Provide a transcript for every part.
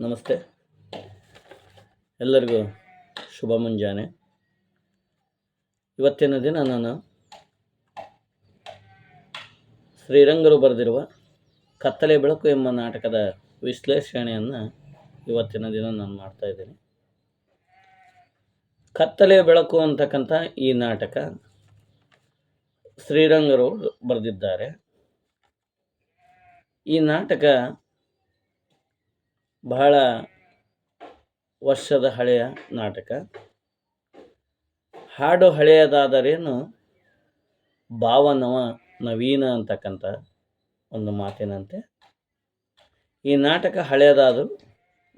ನಮಸ್ತೆ. ಎಲ್ಲರಿಗೂ ಶುಭ ಮುಂಜಾನೆ. ಇವತ್ತಿನ ದಿನ ನಾನು ಶ್ರೀರಂಗರು ಬರೆದಿರುವ ಕತ್ತಲೆ ಬೆಳಕು ಎಂಬ ನಾಟಕದ ವಿಶ್ಲೇಷಣೆಯನ್ನು ಇವತ್ತಿನ ದಿನ ನಾನು ಮಾಡ್ತಾ ಇದ್ದೀನಿ. ಕತ್ತಲೆ ಬೆಳಕು ಅಂತಕ್ಕಂಥ ಈ ನಾಟಕ ಶ್ರೀರಂಗರು ಬರೆದಿದ್ದಾರೆ. ಈ ನಾಟಕ ಬಹಳ ವರ್ಷದ ಹಳೆಯ ನಾಟಕ. ಹಾಡು ಹಳೆಯದಾದರೇನು? ಭಾವನವ ನವೀನ ಅಂತಕ್ಕಂಥ ಒಂದು ಮಾತಿನಂತೆ. ಈ ನಾಟಕ ಹಳೆಯದಾದರೂ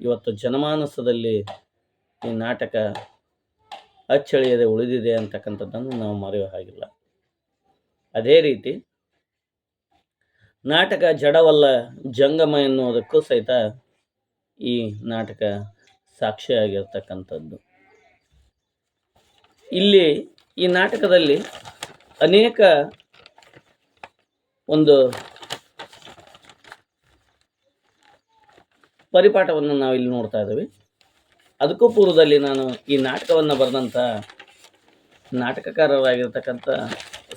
ಇವತ್ತು ಜನಮಾನಸದಲ್ಲಿ ಈ ನಾಟಕ ಅಚ್ಚಳಿಯದೆ ಉಳಿದಿದೆ ಅಂತಕ್ಕಂಥದ್ದನ್ನು ನಾವು ಮರೆಯೋ ಹಾಗಿಲ್ಲ. ಅದೇ ರೀತಿ ನಾಟಕ ಜಡವಲ್ಲ ಜಂಗಮ ಎನ್ನುವುದಕ್ಕೂ ಸಹಿತ ಈ ನಾಟಕ ಸಾಕ್ಷಿಯಾಗಿರ್ತಕ್ಕಂಥದ್ದು. ಇಲ್ಲಿ ಈ ನಾಟಕದಲ್ಲಿ ಅನೇಕ ಒಂದು ಪರಿಪಾಠವನ್ನು ನಾವು ಇಲ್ಲಿ ನೋಡ್ತಾ ಇದ್ದೀವಿ. ಅದಕ್ಕೂ ಪೂರ್ವದಲ್ಲಿ ನಾನು ಈ ನಾಟಕವನ್ನು ಬರೆದಂಥ ನಾಟಕಕಾರರಾಗಿರ್ತಕ್ಕಂಥ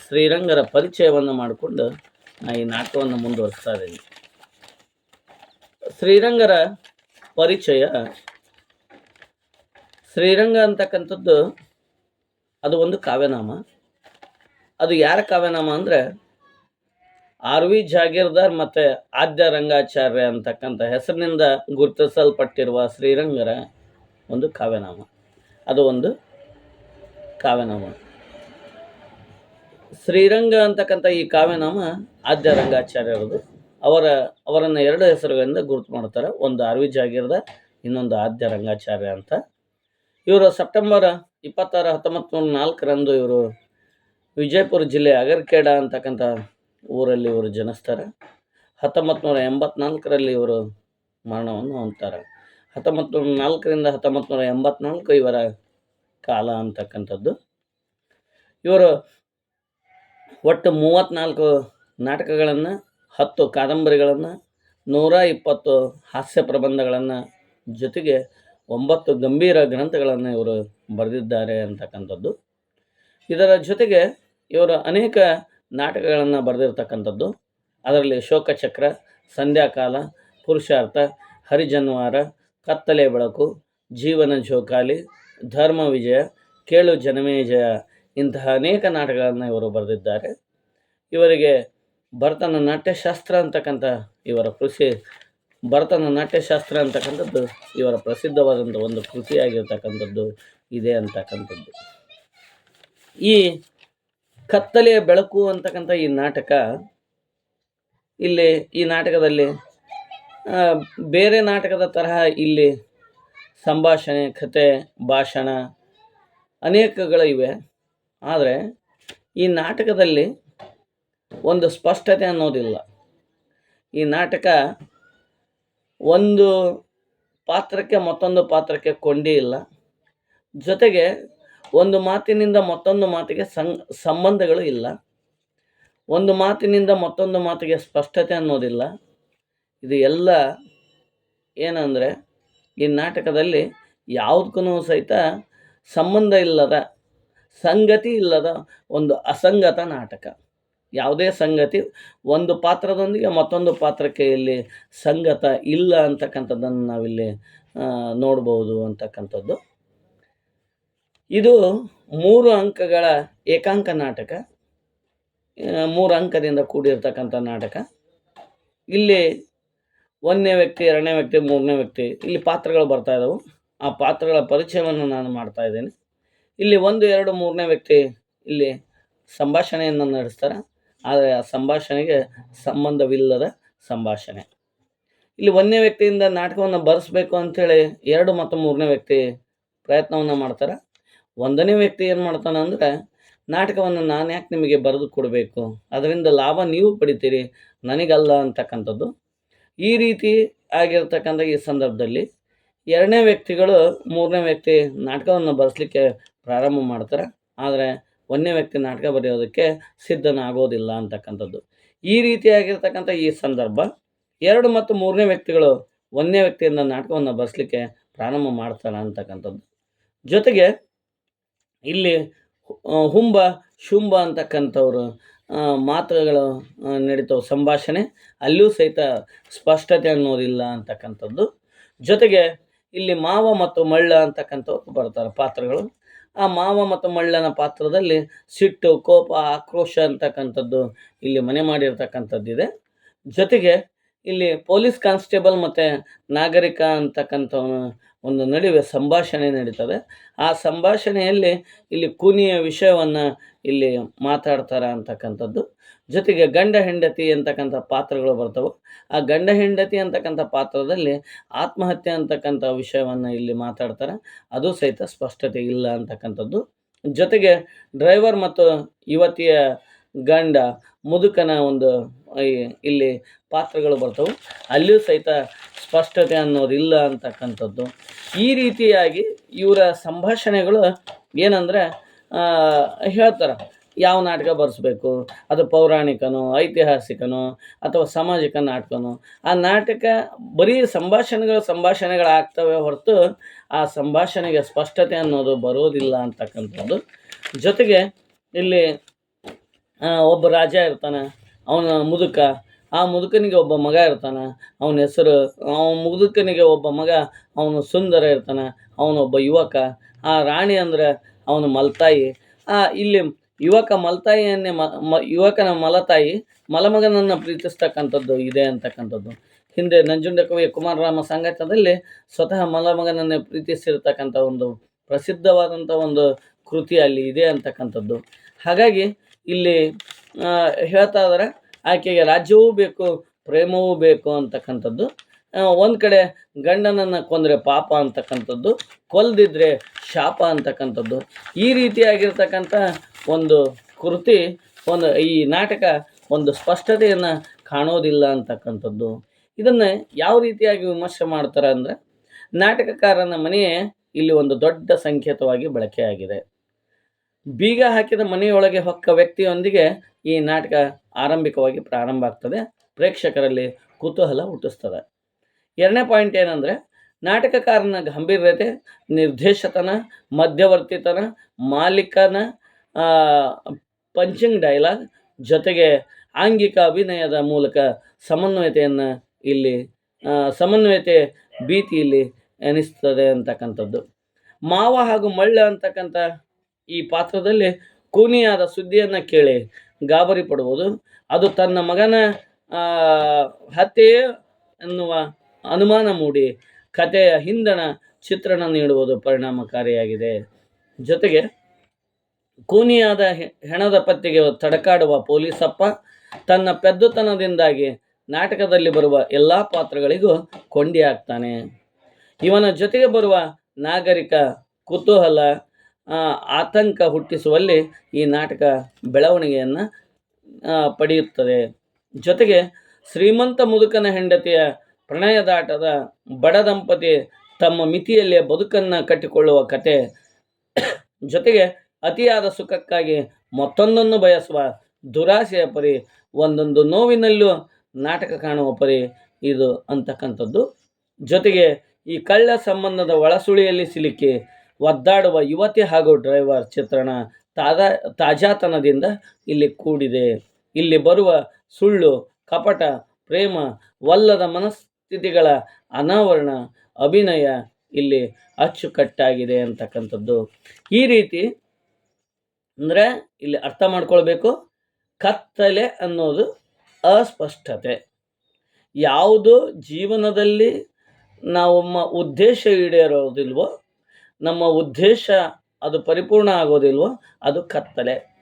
ಶ್ರೀರಂಗರ ಪರಿಚಯವನ್ನು ಮಾಡಿಕೊಂಡು ನಾನು ಈ ನಾಟಕವನ್ನು ಮುಂದುವರಿಸ್ತಾ ಇದ್ದೀನಿ. ಶ್ರೀರಂಗರ ಪರಿಚಯ. ಶ್ರೀರಂಗ ಅಂತಕ್ಕಂಥದ್ದು ಅದು ಒಂದು ಕಾವ್ಯನಾಮ. ಅದು ಯಾರ ಕಾವ್ಯನಾಮ ಅಂದರೆ ಆರ್ ವಿ ಜಾಗೀರ್ದಾರ್ ಮತ್ತು ಆದ್ಯ ರಂಗಾಚಾರ್ಯ ಅಂತಕ್ಕಂಥ ಹೆಸರಿನಿಂದ ಗುರುತಿಸಲ್ಪಟ್ಟಿರುವ ಶ್ರೀರಂಗರ ಒಂದು ಕಾವ್ಯನಾಮ. ಅದು ಒಂದು ಕಾವ್ಯನಾಮ. ಶ್ರೀರಂಗ ಅಂತಕ್ಕಂಥ ಈ ಕಾವ್ಯನಾಮ ಆದ್ಯ ರಂಗಾಚಾರ್ಯರದು. ಅವರ, ಅವರನ್ನು ಎರಡು ಹೆಸರುಗಳಿಂದ ಗುರುತು ಮಾಡ್ತಾರೆ. ಒಂದು ಆರ್ ವಿ ಇನ್ನೊಂದು ಆದ್ಯ ರಂಗಾಚಾರ್ಯ ಅಂತ. ಇವರು ಸೆಪ್ಟೆಂಬರ್ ಇಪ್ಪತ್ತಾರು ಹತ್ತೊಂಬತ್ತು ನೂರ ನಾಲ್ಕರಂದು ಇವರು ವಿಜಯಪುರ ಜಿಲ್ಲೆ ಅಗರ್ಖೇಡ ಅಂತಕ್ಕಂಥ ಊರಲ್ಲಿ ಇವರು ಜನಿಸ್ತಾರೆ. ಹತ್ತೊಂಬತ್ತು ನೂರ ಎಂಬತ್ನಾಲ್ಕರಲ್ಲಿ ಇವರು ಮರಣವನ್ನು ಹೊಂದ್ತಾರೆ. ಹತ್ತೊಂಬತ್ತು ನೂರ ನಾಲ್ಕರಿಂದ ಹತ್ತೊಂಬತ್ತು ನೂರ ಎಂಬತ್ನಾಲ್ಕು ಇವರ ಕಾಲ ಅಂತಕ್ಕಂಥದ್ದು. ಇವರು ಒಟ್ಟು ಮೂವತ್ತ್ನಾಲ್ಕು ನಾಟಕಗಳನ್ನು ಹತ್ತು ಕಾದಂಬರಿಗಳನ್ನು ನೂರ ಇಪ್ಪತ್ತು ಹಾಸ್ಯ ಪ್ರಬಂಧಗಳನ್ನು ಜೊತೆಗೆ ಒಂಬತ್ತು ಗಂಭೀರ ಗ್ರಂಥಗಳನ್ನು ಇವರು ಬರೆದಿದ್ದಾರೆ ಅಂತಕ್ಕಂಥದ್ದು. ಇದರ ಜೊತೆಗೆ ಇವರು ಅನೇಕ ನಾಟಕಗಳನ್ನು ಬರೆದಿರ್ತಕ್ಕಂಥದ್ದು. ಅದರಲ್ಲಿ ಶೋಕಚಕ್ರ, ಸಂಧ್ಯಾಕಾಲ, ಪುರುಷಾರ್ಥ, ಹರಿಜನ್ವಾರ, ಕತ್ತಲೆ ಬೆಳಕು, ಜೀವನ ಜೋಕಾಲಿ, ಧರ್ಮ ವಿಜಯ, ಕೇಳು ಜನಮೇಜಯ ಇಂತಹ ಅನೇಕ ನಾಟಕಗಳನ್ನು ಇವರು ಬರೆದಿದ್ದಾರೆ. ಇವರಿಗೆ ಭರತನ ನಾಟ್ಯಶಾಸ್ತ್ರ ಅಂತಕ್ಕಂಥ ಇವರ ಕೃಷಿ, ಭರತನ ನಾಟ್ಯಶಾಸ್ತ್ರ ಅಂತಕ್ಕಂಥದ್ದು ಇವರ ಪ್ರಸಿದ್ಧವಾದಂಥ ಒಂದು ಕೃತಿಯಾಗಿರ್ತಕ್ಕಂಥದ್ದು ಇದೆ ಅಂತಕ್ಕಂಥದ್ದು. ಈ ಕತ್ತಲೆಯ ಬೆಳಕು ಅಂತಕ್ಕಂಥ ಈ ನಾಟಕ ಇಲ್ಲಿ, ಈ ನಾಟಕದಲ್ಲಿ ಬೇರೆ ನಾಟಕದ ತರಹ ಇಲ್ಲಿ ಸಂಭಾಷಣೆ, ಕತೆ, ಭಾಷಣ ಅನೇಕಗಳು ಇವೆ. ಆದರೆ ಈ ನಾಟಕದಲ್ಲಿ ಒಂದು ಸ್ಪಷ್ಟತೆ ಅನ್ನೋದಿಲ್ಲ. ಈ ನಾಟಕ ಒಂದು ಪಾತ್ರಕ್ಕೆ ಮತ್ತೊಂದು ಪಾತ್ರಕ್ಕೆ ಕೊಂಡಿ ಇಲ್ಲ. ಜೊತೆಗೆ ಒಂದು ಮಾತಿನಿಂದ ಮತ್ತೊಂದು ಮಾತಿಗೆ ಸಂ, ಸಂಬಂಧಗಳು ಇಲ್ಲ. ಒಂದು ಮಾತಿನಿಂದ ಮತ್ತೊಂದು ಮಾತಿಗೆ ಸ್ಪಷ್ಟತೆ ಅನ್ನೋದಿಲ್ಲ. ಇದು ಎಲ್ಲ ಏನಂದರೆ, ಈ ನಾಟಕದಲ್ಲಿ ಯಾವುದಕ್ಕೂ ಸಹಿತ ಸಂಬಂಧ ಇಲ್ಲದ, ಸಂಗತಿ ಇಲ್ಲದ ಒಂದು ಅಸಂಗತ ನಾಟಕ. ಯಾವುದೇ ಸಂಗತಿ ಒಂದು ಪಾತ್ರದೊಂದಿಗೆ ಮತ್ತೊಂದು ಪಾತ್ರಕ್ಕೆ ಇಲ್ಲಿ ಸಂಗತ ಇಲ್ಲ ಅಂತಕ್ಕಂಥದ್ದನ್ನು ನಾವಿಲ್ಲಿ ನೋಡ್ಬೋದು ಅಂತಕ್ಕಂಥದ್ದು. ಇದು ಮೂರು ಅಂಕಗಳ ಏಕಾಂಕ ನಾಟಕ. ಮೂರು ಅಂಕದಿಂದ ಕೂಡಿರ್ತಕ್ಕಂಥ ನಾಟಕ. ಇಲ್ಲಿ ಒಂದನೇ ವ್ಯಕ್ತಿ, ಎರಡನೇ ವ್ಯಕ್ತಿ, ಮೂರನೇ ವ್ಯಕ್ತಿ, ಇಲ್ಲಿ ಪಾತ್ರಗಳು ಬರ್ತಾ ಇದ್ದಾವೆ ಆ ಪಾತ್ರಗಳ ಪರಿಚಯವನ್ನು ನಾನು ಮಾಡ್ತಾ ಇದ್ದೇನೆ. ಇಲ್ಲಿ ಒಂದು, ಎರಡು, ಮೂರನೇ ವ್ಯಕ್ತಿ ಇಲ್ಲಿ ಸಂಭಾಷಣೆಯನ್ನು ನಡೆಸ್ತಾರೆ. ಆದರೆ ಆ ಸಂಭಾಷಣೆಗೆ ಸಂಬಂಧವಿಲ್ಲದ ಸಂಭಾಷಣೆ. ಇಲ್ಲಿ ಒಂದನೇ ವ್ಯಕ್ತಿಯಿಂದ ನಾಟಕವನ್ನು ಬರೆಸ್ಬೇಕು ಅಂಥೇಳಿ ಎರಡು ಮತ್ತು ಮೂರನೇ ವ್ಯಕ್ತಿ ಪ್ರಯತ್ನವನ್ನು ಮಾಡ್ತಾರೆ. ಒಂದನೇ ವ್ಯಕ್ತಿ ಏನು ಮಾಡ್ತಾನೆ ಅಂದರೆ, ನಾಟಕವನ್ನು ನಾನು ಯಾಕೆ ನಿಮಗೆ ಬರೆದು ಕೊಡಬೇಕು? ಅದರಿಂದ ಲಾಭ ನೀವು ಪಡಿತೀರಿ, ನನಗಲ್ಲ ಅಂತಕ್ಕಂಥದ್ದು. ಈ ರೀತಿ ಆಗಿರ್ತಕ್ಕಂಥ ಈ ಸಂದರ್ಭದಲ್ಲಿ ಎರಡನೇ ವ್ಯಕ್ತಿಗಳು ಮೂರನೇ ವ್ಯಕ್ತಿ ನಾಟಕವನ್ನು ಬರೆಸಲಿಕ್ಕೆ ಪ್ರಾರಂಭ ಮಾಡ್ತಾರೆ. ಆದರೆ ಒಂದನೇ ವ್ಯಕ್ತಿ ನಾಟಕ ಬರೆಯೋದಕ್ಕೆ ಸಿದ್ಧನಾಗೋದಿಲ್ಲ ಅಂತಕ್ಕಂಥದ್ದು. ಈ ರೀತಿಯಾಗಿರ್ತಕ್ಕಂಥ ಈ ಸಂದರ್ಭ ಎರಡು ಮತ್ತು ಮೂರನೇ ವ್ಯಕ್ತಿಗಳು ಒಂದನೇ ವ್ಯಕ್ತಿಯಿಂದ ನಾಟಕವನ್ನು ಬರೆಸಲಿಕ್ಕೆ ಪ್ರಾರಂಭ ಮಾಡ್ತಾನೆ ಅಂತಕ್ಕಂಥದ್ದು. ಜೊತೆಗೆ ಇಲ್ಲಿ ಹುಂಬ, ಶುಂಬ ಅಂತಕ್ಕಂಥವ್ರು ಮಾತುಗಳು ನಡೀತಾವೆ. ಸಂಭಾಷಣೆ ಅಲ್ಲೂ ಸಹಿತ ಸ್ಪಷ್ಟತೆ ಅನ್ನೋದಿಲ್ಲ ಅಂತಕ್ಕಂಥದ್ದು. ಜೊತೆಗೆ ಇಲ್ಲಿ ಮಾವ ಮತ್ತು ಮಳ್ಳ ಅಂತಕ್ಕಂಥವ್ರು ಬರ್ತಾರೆ ಪಾತ್ರಗಳು. ಆ ಮಾವ ಮತ್ತು ಮಳ್ಳನ ಪಾತ್ರದಲ್ಲಿ ಸಿಟ್ಟು ಕೋಪ ಆಕ್ರೋಶ ಅಂತಕ್ಕಂಥದ್ದು ಇಲ್ಲಿ ಮನೆ ಮಾಡಿರ್ತಕ್ಕಂಥದ್ದಿದೆ. ಜೊತೆಗೆ ಇಲ್ಲಿ ಪೊಲೀಸ್ ಕಾನ್ಸ್ಟೇಬಲ್ ಮತ್ತು ನಾಗರಿಕ ಅಂತಕ್ಕಂಥವನ ಒಂದು ನಡುವೆ ಸಂಭಾಷಣೆ ನಡೀತದೆ ಆ ಸಂಭಾಷಣೆಯಲ್ಲಿ ಇಲ್ಲಿ ಕೂನಿಯ ವಿಷಯವನ್ನು ಇಲ್ಲಿ ಮಾತಾಡ್ತಾರೆ ಅಂತಕ್ಕಂಥದ್ದು. ಜೊತೆಗೆ ಗಂಡ ಹೆಂಡತಿ ಅಂತಕ್ಕಂಥ ಪಾತ್ರಗಳು ಬರ್ತವೆ. ಆ ಗಂಡ ಹೆಂಡತಿ ಅಂತಕ್ಕಂಥ ಪಾತ್ರದಲ್ಲಿ ಆತ್ಮಹತ್ಯೆ ಅಂತಕ್ಕಂಥ ವಿಷಯವನ್ನು ಇಲ್ಲಿ ಮಾತಾಡ್ತಾರೆ, ಅದು ಸಹಿತ ಸ್ಪಷ್ಟತೆ ಇಲ್ಲ ಅಂತಕ್ಕಂಥದ್ದು. ಜೊತೆಗೆ ಡ್ರೈವರ್ ಮತ್ತು ಯುವತಿಯ ಗಂಡ ಮುದುಕನ ಒಂದು ಇಲ್ಲಿ ಪಾತ್ರಗಳು ಬರ್ತವೆ. ಅಲ್ಲಿಯೂ ಸಹಿತ ಸ್ಪಷ್ಟತೆ ಅನ್ನೋದಿಲ್ಲ ಅಂತಕ್ಕಂಥದ್ದು. ಈ ರೀತಿಯಾಗಿ ಇವರ ಸಂಭಾಷಣೆಗಳು ಏನಂದರೆ ಹೇಳ್ತಾರೆ. ಯಾವ ನಾಟಕ ಬರೆಸ್ಬೇಕು? ಅದು ಪೌರಾಣಿಕನೋ, ಐತಿಹಾಸಿಕನೋ, ಅಥವಾ ಸಾಮಾಜಿಕ ನಾಟಕನೋ? ಆ ನಾಟಕ ಬರೀ ಸಂಭಾಷಣೆಗಳು ಸಂಭಾಷಣೆಗಳಾಗ್ತವೆ ಹೊರತು ಆ ಸಂಭಾಷಣೆಗೆ ಸ್ಪಷ್ಟತೆ ಅನ್ನೋದು ಬರೋದಿಲ್ಲ ಅಂತಕ್ಕಂಥದ್ದು. ಜೊತೆಗೆ ಇಲ್ಲಿ ಒಬ್ಬ ರಾಜ ಇರ್ತಾನೆ. ಅವನ ಮುದುಕ. ಆ ಮುದುಕನಿಗೆ ಒಬ್ಬ ಮಗ ಇರ್ತಾನೆ. ಅವನ ಹೆಸರು ಅವನ ಮುದುಕನಿಗೆ ಒಬ್ಬ ಮಗ, ಅವನು ಸುಂದರ ಇರ್ತಾನೆ. ಅವನೊಬ್ಬ ಯುವಕ. ಆ ರಾಣಿ ಅಂದ್ರೆ ಅವನು ಮಲ್ತಾಯಿ. ಆ, ಇಲ್ಲಿ ಯುವಕ ಮಲ್ತಾಯಿಯನ್ನೇ ಮ ಯುವಕನ ಮಲತಾಯಿ ಮಲಮಗನನ್ನು ಪ್ರೀತಿಸ್ತಕ್ಕಂಥದ್ದು ಇದೆ ಅಂತಕ್ಕಂಥದ್ದು. ಹಿಂದೆ ನಂಜುಂಡ ಕವಿ ಕುಮಾರರಾಮ ಸಂಗತದಲ್ಲಿ ಸ್ವತಃ ಮಲಮಗನನ್ನೇ ಪ್ರೀತಿಸಿರ್ತಕ್ಕಂಥ ಒಂದು ಪ್ರಸಿದ್ಧವಾದಂಥ ಒಂದು ಕೃತಿ ಅಲ್ಲಿ ಇದೆ ಅಂತಕ್ಕಂಥದ್ದು. ಹಾಗಾಗಿ ಇಲ್ಲಿ ಹೇಳ್ತಾ ಇದ್ದಾರೆ ಆಕೆಗೆ ರಾಜ್ಯವೂ ಬೇಕು, ಪ್ರೇಮವೂ ಬೇಕು ಅಂತಕ್ಕಂಥದ್ದು. ಒಂದು ಕಡೆ ಗಂಡನನ್ನು ಕೊಂದರೆ ಪಾಪ ಅಂತಕ್ಕಂಥದ್ದು, ಕೊಲ್ದಿದ್ರೆ ಶಾಪ ಅಂತಕ್ಕಂಥದ್ದು. ಈ ರೀತಿಯಾಗಿರ್ತಕ್ಕಂಥ ಒಂದು ಕೃತಿ, ಒಂದು ಈ ನಾಟಕ ಒಂದು ಸ್ಪಷ್ಟತೆಯನ್ನು ಕಾಣೋದಿಲ್ಲ ಅಂತಕ್ಕಂಥದ್ದು. ಇದನ್ನು ಯಾವ ರೀತಿಯಾಗಿ ವಿಮರ್ಶೆ ಮಾಡ್ತಾರೆ ಅಂದರೆ, ನಾಟಕಕಾರನ ಮನೆಯೇ ಇಲ್ಲಿ ಒಂದು ದೊಡ್ಡ ಸಂಕೇತವಾಗಿ ಬಳಕೆಯಾಗಿದೆ. ಬೀಗ ಹಾಕಿದ ಮನೆಯೊಳಗೆ ಹೊಕ್ಕ ವ್ಯಕ್ತಿಯೊಂದಿಗೆ ಈ ನಾಟಕ ಆರಂಭಿಕವಾಗಿ ಪ್ರಾರಂಭ ಆಗ್ತದೆ. ಪ್ರೇಕ್ಷಕರಲ್ಲಿ ಕುತೂಹಲ ಹುಟ್ಟಿಸ್ತದೆ. ಎರಡನೇ ಪಾಯಿಂಟ್ ಏನಂದರೆ, ನಾಟಕಕಾರನ ಗಂಭೀರತೆ ನಿರ್ದೇಶತನ ಮಧ್ಯವರ್ತಿತನ, ಮಾಲೀಕನ ಪಂಚಿಂಗ್ ಡೈಲಾಗ್ ಜೊತೆಗೆ ಆಂಗಿಕ ಅಭಿನಯದ ಮೂಲಕ ಸಮನ್ವಯತೆಯನ್ನು ಇಲ್ಲಿ ಸಮನ್ವಯತೆ ಭೀತಿ ಇಲ್ಲಿ ಎನಿಸ್ತದೆ ಅಂತಕ್ಕಂಥದ್ದು. ಮಾವ ಹಾಗೂ ಮಳ್ಳ ಅಂತಕ್ಕಂಥ ಈ ಪಾತ್ರದಲ್ಲಿ ಕೂನಿಯಾದ ಸುದ್ದಿಯನ್ನು ಕೇಳಿ ಗಾಬರಿ ಪಡುವುದು. ಅದು ತನ್ನ ಮಗನ ಹತ್ಯೆಯೇ ಎನ್ನುವ ಅನುಮಾನ ಮೂಡಿ ಕಥೆಯ ಹಿಂದಣ ಚಿತ್ರಣ ನೀಡುವುದು ಪರಿಣಾಮಕಾರಿಯಾಗಿದೆ. ಜೊತೆಗೆ ಕೂನಿಯಾದ ಹೆಣದ ಪತ್ತೆಗೆ ತಡಕಾಡುವ ಪೊಲೀಸಪ್ಪ ತನ್ನ ಪೆದ್ದುತನದಿಂದಾಗಿ ನಾಟಕದಲ್ಲಿ ಬರುವ ಎಲ್ಲ ಪಾತ್ರಗಳಿಗೂ ಕೊಂಡಿಯಾಗ್ತಾನೆ ಇವನ ಜೊತೆಗೆ ಬರುವ ನಾಗರಿಕ ಕುತೂಹಲ ಆತಂಕ ಹುಟ್ಟಿಸುವಲ್ಲಿ ಈ ನಾಟಕ ಬೆಳವಣಿಗೆಯನ್ನು ಪಡೆಯುತ್ತದೆ. ಜೊತೆಗೆ ಶ್ರೀಮಂತ ಮುದುಕನ ಹೆಂಡತಿಯ ಪ್ರಣಯದಾಟದ ಬಡ ದಂಪತಿ ತಮ್ಮ ಮಿತಿಯಲ್ಲೇ ಬದುಕನ್ನು ಕಟ್ಟಿಕೊಳ್ಳುವ ಕತೆ. ಜೊತೆಗೆ ಅತಿಯಾದ ಸುಖಕ್ಕಾಗಿ ಮತ್ತೊಂದನ್ನು ಬಯಸುವ ದುರಾಸೆಯ ಪರಿ, ಒಂದೊಂದು ನೋವಿನಲ್ಲೂ ನಾಟಕ ಕಾಣುವ ಪರಿ ಇದು ಅಂತಕ್ಕಂಥದ್ದು. ಜೊತೆಗೆ ಈ ಕಳ್ಳ ಸಂಬಂಧದ ಒಳಸುಳಿಯಲ್ಲಿ ಸಿಲುಕಿ ಒದ್ದಾಡುವ ಯುವತಿ ಹಾಗೂ ಡ್ರೈವರ್ ಚಿತ್ರಣ ತಾಜಾ ತಾಜಾತನದಿಂದ ಇಲ್ಲಿ ಕೂಡಿದೆ. ಇಲ್ಲಿ ಬರುವ ಸುಳ್ಳು, ಕಪಟ, ಪ್ರೇಮ ವಲ್ಲದ ಮನಸ್ಥಿತಿಗಳ ಅನಾವರಣ, ಅಭಿನಯ ಇಲ್ಲಿ ಅಚ್ಚುಕಟ್ಟಾಗಿದೆ ಅಂತಕ್ಕಂಥದ್ದು. ಈ ರೀತಿ ಅಂದರೆ ಇಲ್ಲಿ ಅರ್ಥ ಮಾಡ್ಕೊಳ್ಬೇಕು. ಕತ್ತಲೆ ಅನ್ನೋದು ಅಸ್ಪಷ್ಟತೆ. ಯಾವುದು ಜೀವನದಲ್ಲಿ ನಮ್ಮ ಉದ್ದೇಶ ಈಡೇರೋದಿಲ್ವೋ ನಮ್ಮ ಉದ್ದೇಶ ಅದು ಪರಿಪೂರ್ಣ ಆಗೋದಿಲ್ವೋ ಅದು ಕತ್ತಲೆ.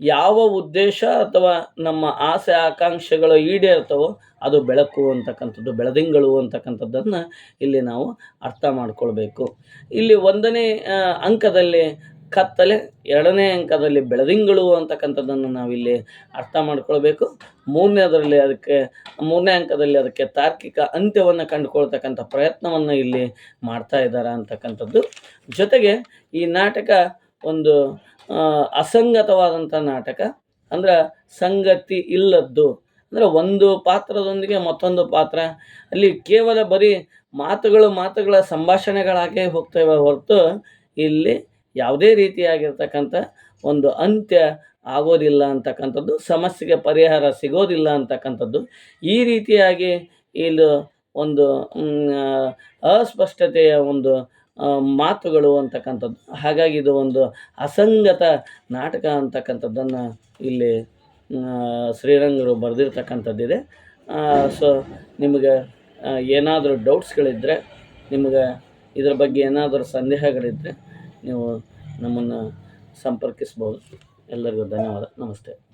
ಯಾವ ಉದ್ದೇಶ ಅಥವಾ ನಮ್ಮ ಆಸೆ ಆಕಾಂಕ್ಷೆಗಳು ಈಡೇರ್ತವೋ ಅದು ಬೆಳಕು ಅಂತಕ್ಕಂಥದ್ದು, ಬೆಳದಿಂಗಳು ಅಂತಕ್ಕಂಥದ್ದನ್ನು ಇಲ್ಲಿ ನಾವು ಅರ್ಥ ಮಾಡಿಕೊಳ್ಬೇಕು. ಇಲ್ಲಿ ಒಂದನೇ ಅಂಕದಲ್ಲಿ ಕತ್ತಲೆ ಎರಡನೇ ಅಂಕದಲ್ಲಿ ಬೆಳದಿಂಗಳು ಅಂತಕ್ಕಂಥದ್ದನ್ನು ನಾವಿಲ್ಲಿ ಅರ್ಥ ಮಾಡ್ಕೊಳ್ಬೇಕು. ಮೂರನೇದರಲ್ಲಿ ಅದಕ್ಕೆ, ಮೂರನೇ ಅಂಕದಲ್ಲಿ ಅದಕ್ಕೆ ತಾರ್ಕಿಕ ಅಂತ್ಯವನ್ನು ಕಂಡುಕೊಳ್ತಕ್ಕಂಥ ಪ್ರಯತ್ನವನ್ನು ಇಲ್ಲಿ ಮಾಡ್ತಾ ಇದ್ದಾರೆ ಅಂತಕ್ಕಂಥದ್ದು. ಜೊತೆಗೆ ಈ ನಾಟಕ ಒಂದು ಅಸಂಗತವಾದಂಥ ನಾಟಕ, ಅಂದ್ರೆ ಸಂಗತಿ ಇಲ್ಲದ್ದು, ಅಂದರೆ ಒಂದು ಪಾತ್ರದೊಂದಿಗೆ ಮತ್ತೊಂದು ಪಾತ್ರ, ಅಲ್ಲಿ ಕೇವಲ ಬರೀ ಮಾತುಗಳು ಮಾತುಗಳ ಸಂಭಾಷಣೆಗಳಾಗೇ ಹೋಗ್ತವೆ ಹೊರತು ಇಲ್ಲಿ ಯಾವುದೇ ರೀತಿಯಾಗಿರ್ತಕ್ಕಂಥ ಒಂದು ಅಂತ್ಯ ಆಗೋದಿಲ್ಲ ಅಂತಕ್ಕಂಥದ್ದು, ಸಮಸ್ಯೆಗೆ ಪರಿಹಾರ ಸಿಗೋದಿಲ್ಲ ಅಂತಕ್ಕಂಥದ್ದು, ಈ ರೀತಿಯಾಗಿ ಇಲ್ಲಿ ಒಂದು ಅಸ್ಪಷ್ಟತೆಯ ಒಂದು ಮಾತುಗಳು ಅಂತಕ್ಕಂಥದ್ದು. ಹಾಗಾಗಿ ಇದು ಒಂದು ಅಸಂಗತ ನಾಟಕ ಅಂತಕ್ಕಂಥದ್ದನ್ನು ಇಲ್ಲಿ ಶ್ರೀರಂಗರು ಬರೆದಿರ್ತಕ್ಕಂಥದ್ದಿದೆ. ಸೊ, ನಿಮಗೆ ಏನಾದರೂ ಡೌಟ್ಸ್ಗಳಿದ್ದರೆ ನಿಮಗೆ ಇದರ ಬಗ್ಗೆ ಏನಾದರೂ ಸಂದೇಹಗಳಿದ್ದರೆ ನೀವು ನಮ್ಮನ್ನು ಸಂಪರ್ಕಿಸ್ಬೋದು. ಎಲ್ಲರಿಗೂ ಧನ್ಯವಾದ. ನಮಸ್ತೆ.